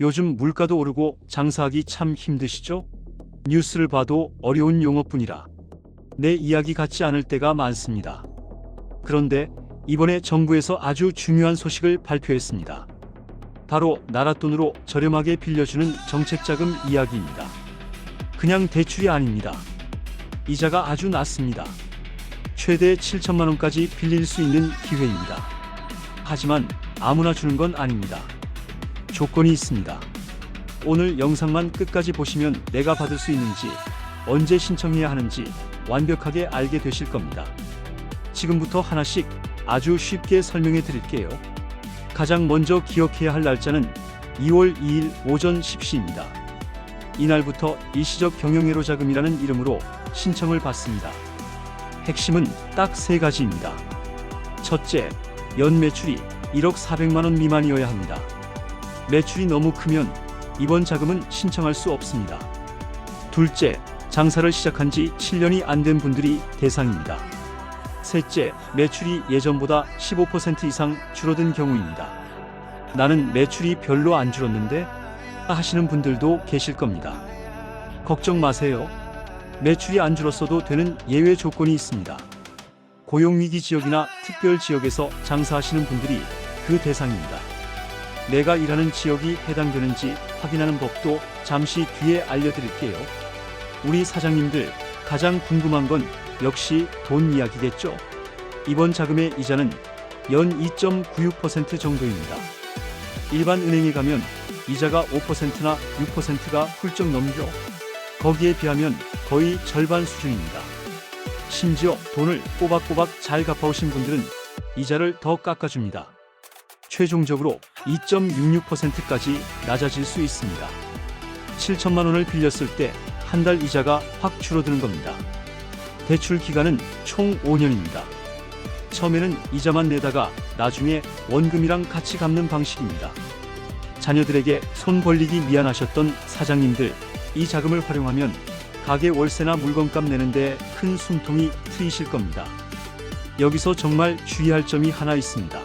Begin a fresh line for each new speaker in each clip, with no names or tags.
요즘 물가도 오르고 장사하기 참 힘드시죠? 뉴스를 봐도 어려운 용어뿐이라 내 이야기 같지 않을 때가 많습니다. 그런데 이번에 정부에서 아주 중요한 소식을 발표했습니다. 바로 나라 돈으로 저렴하게 빌려주는 정책자금 이야기입니다. 그냥 대출이 아닙니다. 이자가 아주 낮습니다. 최대 7천만 원까지 빌릴 수 있는 기회입니다. 하지만 아무나 주는 건 아닙니다. 조건이 있습니다. 오늘 영상만 끝까지 보시면 내가 받을 수 있는지, 언제 신청해야 하는지 완벽하게 알게 되실 겁니다. 지금부터 하나씩 아주 쉽게 설명해 드릴게요. 가장 먼저 기억해야 할 날짜는 2월 2일 오전 10시입니다. 이날부터 일시적 경영애로 자금이라는 이름으로 신청을 받습니다. 핵심은 딱 세 가지입니다. 첫째, 연 매출이 1억 400만 원 미만이어야 합니다. 매출이 너무 크면 이번 자금은 신청할 수 없습니다. 둘째, 장사를 시작한 지 7년이 안 된 분들이 대상입니다. 셋째, 매출이 예전보다 15% 이상 줄어든 경우입니다. 나는 매출이 별로 안 줄었는데 하시는 분들도 계실 겁니다. 걱정 마세요. 매출이 안 줄었어도 되는 예외 조건이 있습니다. 고용위기 지역이나 특별 지역에서 장사하시는 분들이 그 대상입니다. 내가 일하는 지역이 해당되는지 확인하는 법도 잠시 뒤에 알려드릴게요. 우리 사장님들 가장 궁금한 건 역시 돈 이야기겠죠? 이번 자금의 이자는 연 2.96% 정도입니다. 일반 은행에 가면 이자가 5%나 6%가 훌쩍 넘죠. 거기에 비하면 거의 절반 수준입니다. 심지어 돈을 꼬박꼬박 잘 갚아오신 분들은 이자를 더 깎아줍니다. 최종적으로 2.66%까지 낮아질 수 있습니다. 7천만 원을 빌렸을 때 한 달 이자가 확 줄어드는 겁니다. 대출 기간은 총 5년입니다. 처음에는 이자만 내다가 나중에 원금이랑 같이 갚는 방식입니다. 자녀들에게 손 벌리기 미안하셨던 사장님들, 이 자금을 활용하면 가게 월세나 물건값 내는데 큰 숨통이 트이실 겁니다. 여기서 정말 주의할 점이 하나 있습니다.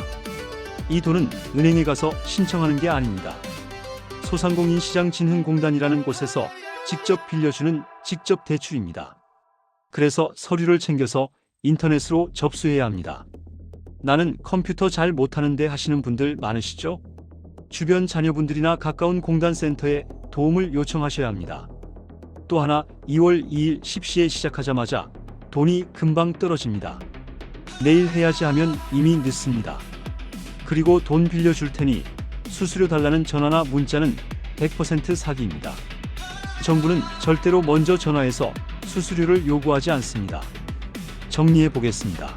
이 돈은 은행에 가서 신청하는 게 아닙니다. 소상공인 시장 진흥공단이라는 곳에서 직접 빌려주는 직접 대출입니다. 그래서 서류를 챙겨서 인터넷으로 접수해야 합니다. 나는 컴퓨터 잘 못하는데 하시는 분들 많으시죠? 주변 자녀분들이나 가까운 공단 센터에 도움을 요청하셔야 합니다. 또 하나 2월 2일 10시에 시작하자마자 돈이 금방 떨어집니다. 내일 해야지 하면 이미 늦습니다. 그리고 돈 빌려줄 테니 수수료 달라는 전화나 문자는 100% 사기입니다. 정부는 절대로 먼저 전화해서 수수료를 요구하지 않습니다. 정리해 보겠습니다.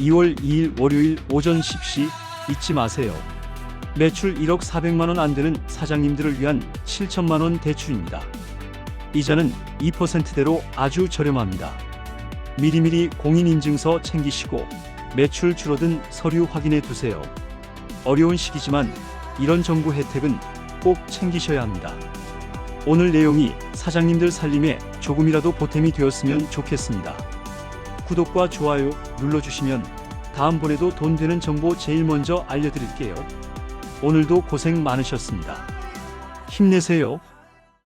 2월 2일 월요일 오전 10시 잊지 마세요. 매출 1억 400만 원 안 되는 사장님들을 위한 7천만 원 대출입니다. 이자는 2%대로 아주 저렴합니다. 미리미리 공인인증서 챙기시고 매출 줄어든 서류 확인해 두세요. 어려운 시기지만 이런 정부 혜택은 꼭 챙기셔야 합니다. 오늘 내용이 사장님들 살림에 조금이라도 보탬이 되었으면 좋겠습니다. 구독과 좋아요 눌러주시면 다음번에도 돈 되는 정보 제일 먼저 알려드릴게요. 오늘도 고생 많으셨습니다. 힘내세요.